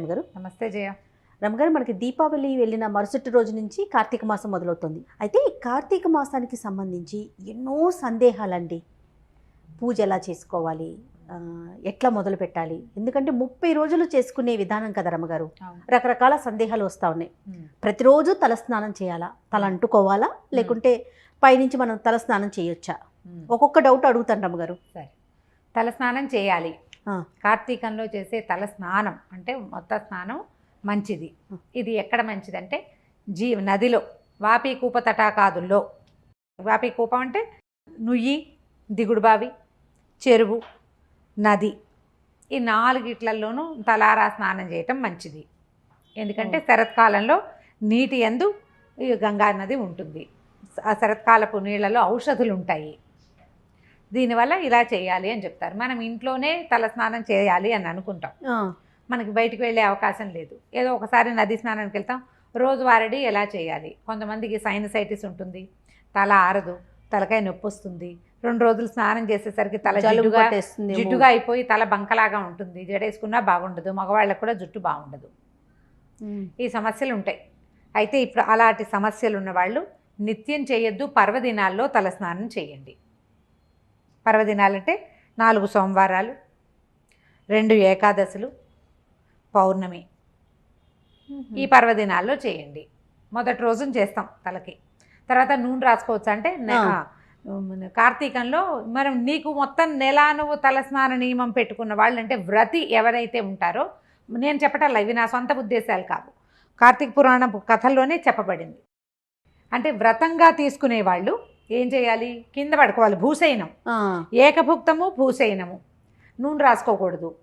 గారు. నమస్తే జయ. రమగారు మనకి దీపావళి వెళ్ళిన మరుసటి రోజు నుంచి కార్తీక మాసం మొదలవుతుంది. అయితే ఈ కార్తీక మాసానికి సంబంధించి ఎన్నో సందేహాలండి. పూజ ఎలా చేసుకోవాలి? ఎట్లా మొదలు పెట్టాలి? ఎందుకంటే ముప్పై రోజులు చేసుకునే విధానం కదా రమగారు రకరకాల సందేహాలు వస్తూ ఉన్నాయి. ప్రతిరోజు తలస్నానం చేయాలా? తల అంటుకోవాలా? లేకుంటే పైనుంచి మనం తలస్నానం చేయొచ్చా? ఒక్కొక్క డౌట్ అడుగుతాను రమగారు సరే. తల స్నానం చేయాలి. కార్తీకంలో చేసే తల స్నానం అంటే మొత్త స్నానం మంచిది. ఇది ఎక్కడ మంచిదంటే జీ నదిలో వాపి కూప తటాకాదుల్లో. వాపి కూపం అంటే నుయ్యి దిగుడు బావి చెరువు నది. ఈ నాలుగిట్లలోనూ తలారా స్నానం చేయటం మంచిది. ఎందుకంటే శరత్కాలంలో నీటి యందు ఈ గంగా నది ఉంటుంది. ఆ శరత్కాలపు నీళ్ళలో ఔషధులు ఉంటాయి దీనివల్ల ఇలా చేయాలి అని చెప్తారు. మనం ఇంట్లోనే తల స్నానం చేయాలి అని అనుకుంటాం. మనకి బయటికి వెళ్ళే అవకాశం లేదు. ఏదో ఒకసారి నది స్నానానికి వెళ్తాం. రోజువారీ ఎలా చేయాలి? కొంతమందికి సైనసైటిస్ ఉంటుంది. తల ఆరదు. తలకాయ నొప్పి వస్తుంది. రెండు రోజులు స్నానం చేసేసరికి తల జలుబు జిడ్డుగా అయిపోయి తల బంకలాగా ఉంటుంది. జడేసుకున్నా బాగుండదు. మగవాళ్ళకు కూడా జుట్టు బాగుండదు. ఈ సమస్యలు ఉంటాయి. అయితే ఇప్పుడు అలాంటి సమస్యలు ఉన్నవాళ్ళు నిత్యం చేయొద్దు. పర్వదినాల్లో తలస్నానం చేయండి. పర్వదినాలంటే నాలుగు సోమవారాలు రెండు ఏకాదశులు పౌర్ణమి. ఈ పర్వదినాల్లో చేయండి. మొదటి రోజున చేస్తాం తలకి. తర్వాత నూనె రాసుకోవచ్చు అంటే కార్తీకంలో మనం నీకు మొత్తం నెల నువ్వు తలస్నాన నియమం పెట్టుకున్న వాళ్ళు అంటే వ్రతి ఎవరైతే ఉంటారో నేను చెప్పటల్లా ఇవి నా సొంత ఉద్దేశాలు కావు. కార్తీక పురాణం కథల్లోనే చెప్పబడింది. అంటే వ్రతంగా తీసుకునే వాళ్ళు ఏం చేయాలి? కింద పడుకోవాలి భూసైనం. ఏకభుక్తము భూసైనము. నూనె రాసుకోకూడదు.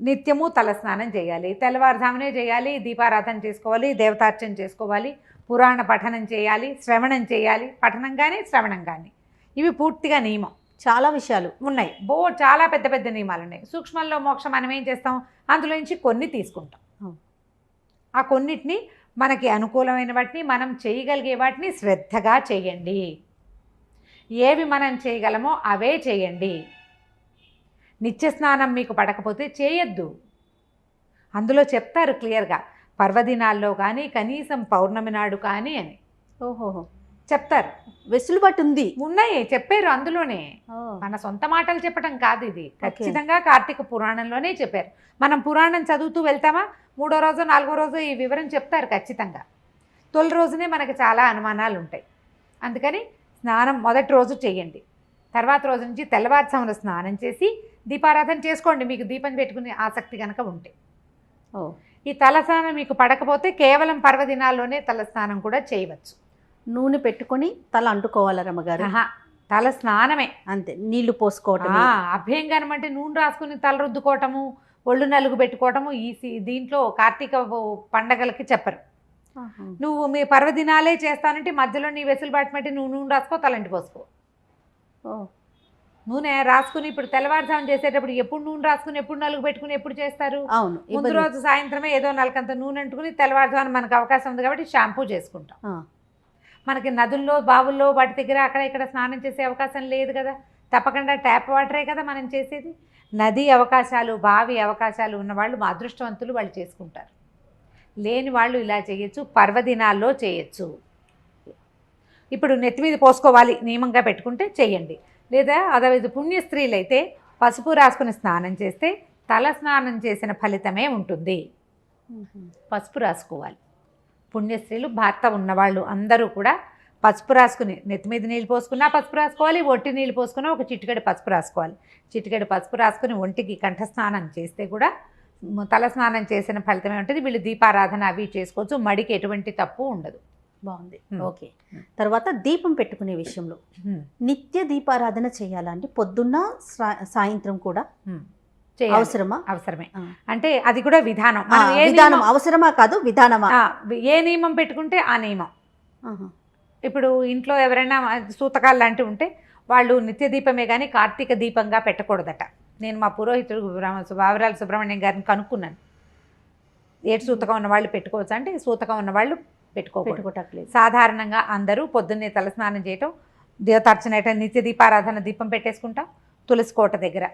నిత్యము తలస్నానం చేయాలి. తెల్లవారుజామునే చేయాలి దీపారాధన చేసుకోవాలి దేవతార్చన చేసుకోవాలి పురాణ పఠనం చేయాలి శ్రవణం చేయాలి. పఠనం కానీ శ్రవణం కానీ ఇవి పూర్తిగా నియమం. చాలా విషయాలు. ఉన్నాయి. బో చాలా పెద్ద పెద్ద నియమాలు ఉన్నాయి సూక్ష్మంలో మోక్షం మనం ఏం చేస్తాం? అందులో నుంచి కొన్ని తీసుకుంటాం. ఆ కొన్నిటిని మనకి అనుకూలమైన వాటిని మనం చేయగలిగే వాటిని శ్రద్ధగా చేయండి. ఏవి మనం చేయగలమో అవే చేయండి. నిత్య స్నానం మీకు పడకపోతే చేయొద్దు. అందులో చెప్తారు క్లియర్గా పర్వదినాల్లో కానీ కనీసం పౌర్ణమి నాడు కానీ అని. ఓహో చెప్తారు. వెసులుబాటు ఉంది. ఉన్నాయి చెప్పారు అందులోనే. మన సొంత మాటలు చెప్పడం కాదు ఇది. ఖచ్చితంగా కార్తీక పురాణంలోనే చెప్పారు. మనం పురాణం చదువుతూ వెళ్తామా? మూడో రోజు నాలుగో రోజు ఈ వివరం చెప్తారు ఖచ్చితంగా. తొలి రోజునే మనకి చాలా అనుమానాలు ఉంటాయి అందుకని స్నానం మొదటి రోజు చేయండి. తర్వాత రోజు నుంచి తెల్లవారుజామున స్నానం చేసి దీపారాధన చేసుకోండి. మీకు దీపం పెట్టుకునే ఆసక్తి కనుక ఉంటే. ఓ, ఈ తలస్నానం మీకు పడకపోతే కేవలం పర్వదినాల్లోనే తలస్నానం కూడా చేయవచ్చు. నూనె పెట్టుకొని తల అంటుకోవాలా రమ్మగారు. తల స్నానమే అంతే నీళ్ళు పోసుకోవటం ఆ, అభ్యంగనం అంటే నూనె రాసుకుని తల రుద్దుకోవటము ఒళ్ళు నలుగు పెట్టుకోవటము ఈ సి- దీంట్లో కార్తీక పండగలకి చెప్పరు. నువ్వు మీ పర్వదినాలే చేస్తానంటే మధ్యలో నీ వెసులుబాటు బట్టి నువ్వు నూనె రాసుకో తలంటి పోసుకో. నూనె రాసుకుని ఇప్పుడు తెల్లవారుజాము చేసేటప్పుడు ఎప్పుడు నూనె రాసుకుని ఎప్పుడు నలుగు పెట్టుకుని ఎప్పుడు చేస్తారు? అవును ముందు. రోజు సాయంత్రమే ఏదో నలకంత నూనె అంటుకుని తెల్లవారుజామున మనకు అవకాశం ఉంది కాబట్టి షాంపూ చేసుకుంటాం. మనకి నదుల్లో బావుల్లో వాటి దగ్గర అక్కడ ఇక్కడ స్నానం చేసే అవకాశం లేదు కదా. తప్పకుండా ట్యాప్ వాటరే కదా మనం చేసేది. నది అవకాశాలు బావి అవకాశాలు ఉన్నవాళ్ళు మా అదృష్టవంతులు వాళ్ళు చేసుకుంటారు. లేని వాళ్ళు ఇలా చేయొచ్చు పర్వదినాల్లో చేయొచ్చు. ఇప్పుడు నెత్తి మీద పోసుకోవాలి నియమంగా పెట్టుకుంటే చేయండి. లేదా అదవిధ పుణ్య స్త్రీలైతే పసుపు రాసుకుని స్నానం చేస్తే తల స్నానం చేసిన ఫలితమే ఉంటుంది. పసుపు రాసుకోవాలి. పుణ్యస్త్రీలు భర్త ఉన్నవాళ్ళు అందరూ కూడా పసుపు రాసుకుని నెత్తి మీద నీళ్ళు పోసుకున్నా పసుపు రాసుకోవాలి ఒంటి నీళ్ళు పోసుకున్నా ఒక చిటికెడు పసుపు రాసుకోవాలి. చిటికెడు పసుపు రాసుకుని ఒంటికి కంఠస్నానం చేస్తే కూడా మ- తల స్నానం చేసిన ఫలితమే ఉంటుంది. వీళ్ళు దీపారాధన అవి చేసుకోవచ్చు. మడికి ఎటువంటి తప్పు ఉండదు. బాగుంది. ఓకే. తర్వాత దీపం పెట్టుకునే విషయంలో నిత్య దీపారాధన చేయాలా అంటే పొద్దున్న సాయంత్రం కూడా. అవసరమా? అవసరమే. అంటే అది కూడా విధానం. విధానం అవసరమా కాదు విధానమా? ఏ నియమం పెట్టుకుంటే ఆ నియమం. ఇప్పుడు ఇంట్లో ఎవరైనా సూతకాలు లాంటివి ఉంటే వాళ్ళు నిత్య దీపమే కానీ కార్తీక దీపంగా పెట్టకూడదట. నేను మా పురోహితుడు బావరాల సుబ్రహ్మణ్యం గారిని కనుక్కున్నాను. ఏటి సూతకం ఉన్న వాళ్ళు పెట్టుకోవచ్చు అంటే సూతకం ఉన్న వాళ్ళు పెట్టుకోకూడదు. పెట్టుకోవట్లేదు సాధారణంగా అందరూ పొద్దున్నే తలస్నానం చేయటం దేవతార్చన నిత్య దీపారాధన దీపం పెట్టేసుకుంటాం తులసి కోట దగ్గర.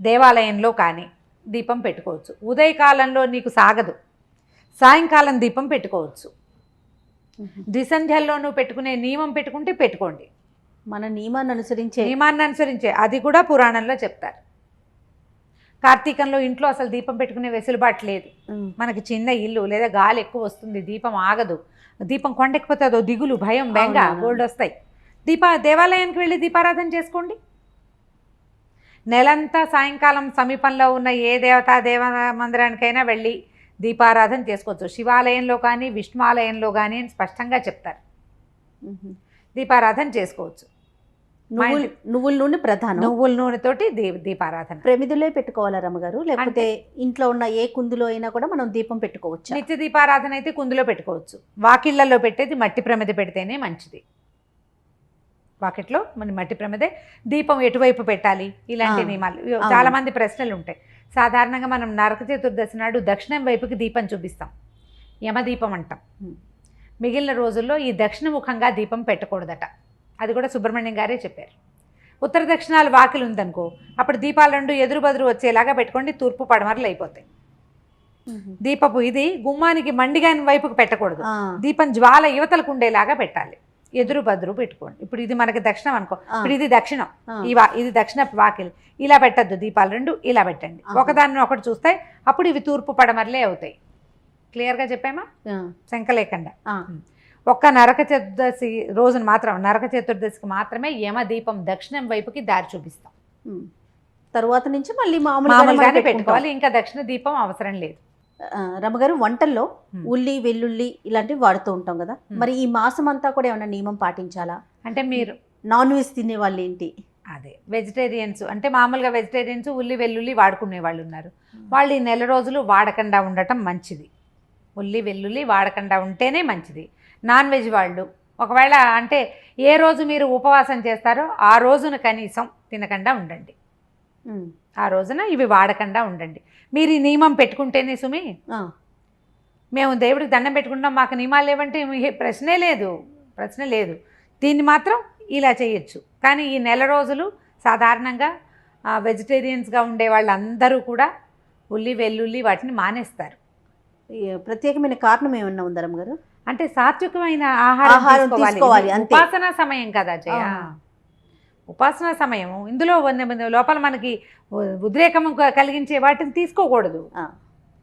దేవాలయంలో కానీ దీపం పెట్టుకోవచ్చు. ఉదయకాలంలో నీకు సాగదు. సాయంకాలం దీపం పెట్టుకోవచ్చు. ద్విసంధ్యల్లో నువ్వు పెట్టుకునే నియమం పెట్టుకుంటే పెట్టుకోండి. మన నియమాన్ని అనుసరించే నియమాన్ని అనుసరించే అది కూడా పురాణంలో చెప్తారు. కార్తీకంలో ఇంట్లో అసలు దీపం పెట్టుకునే వెసులుబాటు లేదు. మనకి చిన్న ఇల్లు లేదా గాలి ఎక్కువ వస్తుంది దీపం ఆగదు. దీపం కొండెక్కిపోతే అదో దిగులు భయం బెంగ. గోల్డ్ వస్తాయి. దీప దేవాలయానికి వెళ్ళి దీపారాధన చేసుకోండి. నెలంతా సాయంకాలం సమీపంలో ఉన్న ఏ దేవతా దేవ మందిరానికైనా వెళ్ళి దీపారాధన చేసుకోవచ్చు. శివాలయంలో కానీ విష్ణువాలయంలో కానీ అని స్పష్టంగా చెప్తారు. దీపారాధన చేసుకోవచ్చు. నువ్వులు నువ్వుల నూనె ప్రధానం. నువ్వుల నూనెతోటి దీ దీపారాధన. ప్రమిదిలే పెట్టుకోవాలా రమ్మగారు లేకపోతే ఇంట్లో ఉన్న ఏ కుందులో అయినా కూడా మనం దీపం పెట్టుకోవచ్చు? నిత్య దీపారాధన అయితే కుందులో పెట్టుకోవచ్చు. వాకిళ్ళలో పెట్టేది మట్టి ప్రమిద పెడితేనే మంచిది. వాకిట్లో మన మట్టి ప్రమిదే. దీపం ఎటువైపు పెట్టాలి? ఇలాంటి నియమాలు. చాలా మంది ప్రశ్నలు ఉంటాయి. సాధారణంగా మనం నరక చతుర్దశి నాడు దక్షిణం వైపుకి దీపం చూపిస్తాం. యమదీపం అంటాం. మిగిలిన రోజుల్లో ఈ దక్షిణముఖంగా దీపం పెట్టకూడదట. అది కూడా సుబ్రహ్మణ్యం గారే చెప్పారు. ఉత్తర దక్షిణాలు వాకిలు ఉందనుకో అప్పుడు దీపాలు రెండు ఎదురు బదురు వచ్చేలాగా పెట్టుకోండి తూర్పు పడమరలు అయిపోతాయి. దీపపు ఇది గుమ్మానికి మండిగాని వైపుకు పెట్టకూడదు. దీపం జ్వాల యువతలకు ఉండేలాగా పెట్టాలి. ఎదురు బదురు పెట్టుకోండి. ఇప్పుడు ఇది మనకి దక్షిణం అనుకో ఇప్పుడు ఇది దక్షిణం. ఆ. ఈ వా ఇది దక్షిణ వాకిలి. ఇలా పెట్టద్దు దీపాలు రెండు ఇలా పెట్టండి. ఒకదాన్ని ఒకటి చూస్తే అప్పుడు ఇవి తూర్పు పడమరలే అవుతాయి. క్లియర్గా చెప్పామా? ఆ, శంక లేకుండా ఆ. ఒక్క నరక చతుర్దశి రోజున మాత్రం నరక చతుర్దశికి మాత్రమే యమ దీపం దక్షిణం వైపుకి దారి చూపిస్తాం. తరువాత నుంచి మళ్ళీ మామూలుగానే. పెట్టుకోవాలి ఇంకా దక్షిణ దీపం అవసరం లేదు ఆ, రమ్మగారు వంటల్లో. ఉల్లి వెల్లుల్లి ఇలాంటివి వాడుతూ ఉంటాం కదా. మరి ఈ మాసం అంతా కూడా ఏమైనా నియమం పాటించాలా అంటే మీరు నాన్ వెజ్ తినే వాళ్ళు ఏంటి అదే వెజిటేరియన్స్ అంటే మామూలుగా వెజిటేరియన్స్ ఉల్లి వెల్లుల్లి వాడుకునే వాళ్ళు ఉన్నారు వాళ్ళు ఈ నెల రోజులు వాడకుండా ఉండటం మంచిది ఉల్లి వెల్లుల్లి వాడకుండా ఉంటేనే మంచిది నాన్ వెజ్ వాళ్ళు. ఒకవేళ అంటే ఏ రోజు మీరు ఉపవాసం చేస్తారో ఆ రోజున కనీసం తినకుండా ఉండండి. ఆ రోజున ఇవి వాడకుండా ఉండండి. మీరు ఈ నియమం పెట్టుకుంటేనే సుమి మేము దేవుడికి దండం పెట్టుకుంటాం మాకు నియమాలు లేవంటే ప్రశ్నే లేదు. ప్రశ్న లేదు. దీన్ని మాత్రం ఇలా చేయొచ్చు. కానీ ఈ నెల రోజులు సాధారణంగా వెజిటేరియన్స్గా ఉండే వాళ్ళందరూ కూడా ఉల్లి వెల్లుల్లి వాటిని మానేస్తారు. ప్రత్యేకమైన కారణం ఏమన్నా ఉందా రమ్మగారు అంటే సాత్వికమైన ఆహారం తీసుకోవాలి. ఉపాసనా సమయం కదా జయ. ఉపాసనా సమయం ఇందులో లోపల మనకి ఉ- ఉద్రేకం క- కలిగించే వాటిని తీసుకోకూడదు.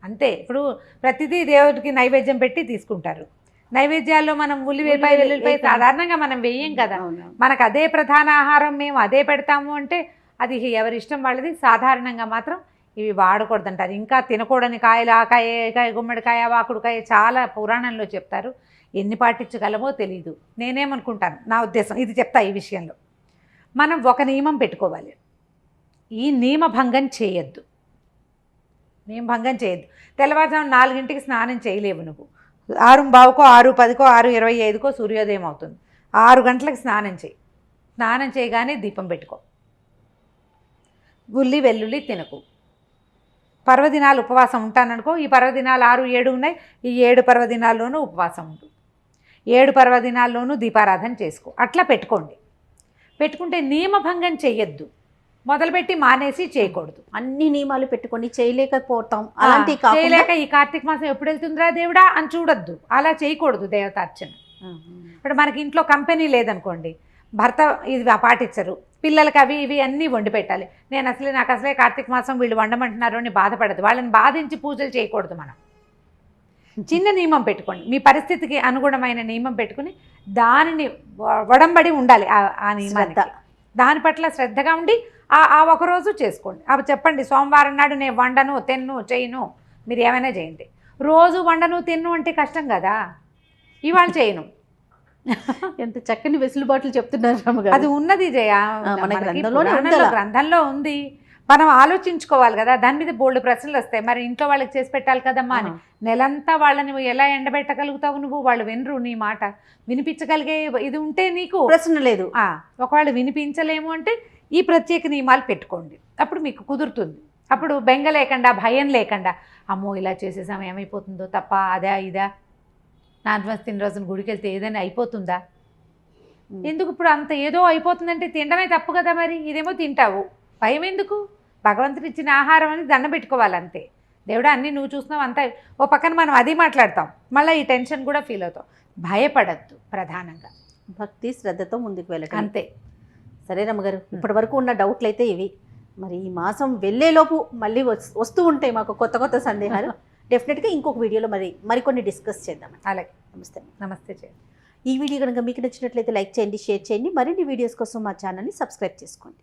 అంతే ఇప్పుడు ప్రతిదీ దేవుడికి నైవేద్యం పెట్టి తీసుకుంటారు నైవేద్యాల్లో మనం ఉల్లిపాయ ఉల్లి- వెల్లుల్లిపాయ. సాధారణంగా మనం వెయ్యం కదా. మనకు అదే ప్రధాన ఆహారం మేము అదే పెడతాము అంటే అది ఎవరి ఇష్టం వాళ్ళది సాధారణంగా మాత్రం ఇవి వాడకూడదంటారు. ఇంకా తినకూడని కాయలు ఆ కాయ కాయ గుమ్మడికాయ వాకుడుకాయ చాలా పురాణంలో చెప్తారు. ఎన్ని పాటించగలమో తెలియదు నేనేమనుకుంటాను? నా ఉద్దేశం ఇది చెప్తా ఈ విషయంలో. మనం ఒక నియమం పెట్టుకోవాలి. ఈ నియమభంగం చేయొద్దు. నియమభంగం చేయొద్దు. తెల్లవారుజాము నాలుగింటికి స్నానం చేయలేవు నువ్వు. ఆరు బావుకో ఆరు పదికో ఆరు ఇరవై ఐదుకో సూర్యోదయం అవుతుంది. ఆరు గంటలకు స్నానం చేయి. స్నానం చేయగానే దీపం పెట్టుకో. ఉల్లి వెల్లుల్లి తినకు. పర్వదినాలు ఉపవాసం ఉంటాననుకో ఈ పర్వదినాలు ఆరు ఏడు ఉన్నాయి. ఈ ఏడు పర్వదినాల్లోనూ ఉపవాసం ఉండు. ఏడు పర్వదినాల్లోనూ దీపారాధన చేసుకో. అట్లా పెట్టుకోండి. పెట్టుకుంటే నియమభంగం చెయ్యొద్దు. మొదలుపెట్టి మానేసి చేయకూడదు. అన్ని నియమాలు పెట్టుకొని చేయలేకపోతాం. అలాంటి చేయలేక ఈ కార్తీక మాసం ఎప్పుడు వెళ్తుందిరా దేవుడా అని చూడొద్దు. అలా చేయకూడదు దేవతార్చన. ఇప్పుడు మనకి ఇంట్లో కంపెనీ లేదనుకోండి. భర్త ఇది పాటించరు పిల్లలకి అవి ఇవి అన్నీ వండి పెట్టాలి. నేను అసలే నాకు అసలే కార్తీక మాసం వీళ్ళు వండమంటున్నారు అని బాధపడదు. వాళ్ళని బాధించి పూజలు చేయకూడదు మనం. చిన్న నియమం పెట్టుకోండి. మీ పరిస్థితికి అనుగుణమైన నియమం పెట్టుకుని దానిని వడంబడి ఉండాలి ఆ- నియమానికి. దాని పట్ల శ్రద్ధగా ఉండి ఆ ఆ ఒక రోజు చేసుకోండి. అవి చెప్పండి సోమవారం నాడు నేను వండను తిన్ను చేయను. మీరు ఏమైనా చేయండి. రోజు వండను తిన్ను అంటే కష్టం కదా. ఇవాళ చేయను. ఎంత చక్కని వెసులుబాట్లు చెప్తున్నారు రమ్మగారు అది ఉన్నది జయ. మన. గ్రంథంలో ఉంది. మనం ఆలోచించుకోవాలి కదా దాని మీద బోల్డ్ ప్రశ్నలు వస్తాయి. మరి ఇంట్లో వాళ్ళకి చేసి పెట్టాలి కదమ్మా అని. నెలంతా వాళ్ళని ఎలా ఎండబెట్టగలుగుతావు నువ్వు? వాళ్ళు వినరు నీ మాట. వినిపించగలిగే ఇది ఉంటే నీకు ప్రశ్న లేదు. ఆ, ఒకవేళ వినిపించలేము అంటే ఈ ప్రత్యేక నియమాలు పెట్టుకోండి. అప్పుడు మీకు కుదురుతుంది. అప్పుడు బెంగ లేకుండా భయం లేకుండా అమ్మో ఇలా చేసేసాం ఏమైపోతుందో తప్ప అదా ఇదా. నాన్ వెజ్ తిన్న రోజున గుడికి వెళ్తే ఏదైనా అయిపోతుందా? ఎందుకు ఇప్పుడు అంత ఏదో అయిపోతుందంటే తినడమే తప్పు కదా మరి? ఇదేమో తింటావు. భయం ఎందుకు? భగవంతుడు ఇచ్చిన ఆహారం అని దండం పెట్టుకోవాలి అంతే దేవుడా అన్నీ నువ్వు చూస్తున్నావు అంతా ఓ పక్కన మనం అది మాట్లాడతాం. మళ్ళీ ఈ టెన్షన్ కూడా ఫీల్ అవుతాం. భయపడద్దు ప్రధానంగా. భక్తి శ్రద్ధతో ముందుకు వెళ్ళటం అంతే. సరే రమ్మగారు ఇప్పటి వరకు ఉన్న డౌట్లు అయితే ఇవి. మరి ఈ మాసం వెళ్ళేలోపు మళ్ళీ వస్- వస్తూ ఉంటాయి మాకు కొత్త కొత్త సందేహాలు. డెఫినెట్గా ఇంకొక వీడియోలో మరి మరికొన్ని డిస్కస్ చేద్దాం అలాగే. నమస్తే. నమస్తే చేయండి ఈ వీడియో కనుక మీకు నచ్చినట్లయితే లైక్ చేయండి షేర్ చేయండి. మరిన్ని వీడియోస్ కోసం మా ఛానల్ని సబ్స్క్రైబ్ చేసుకోండి.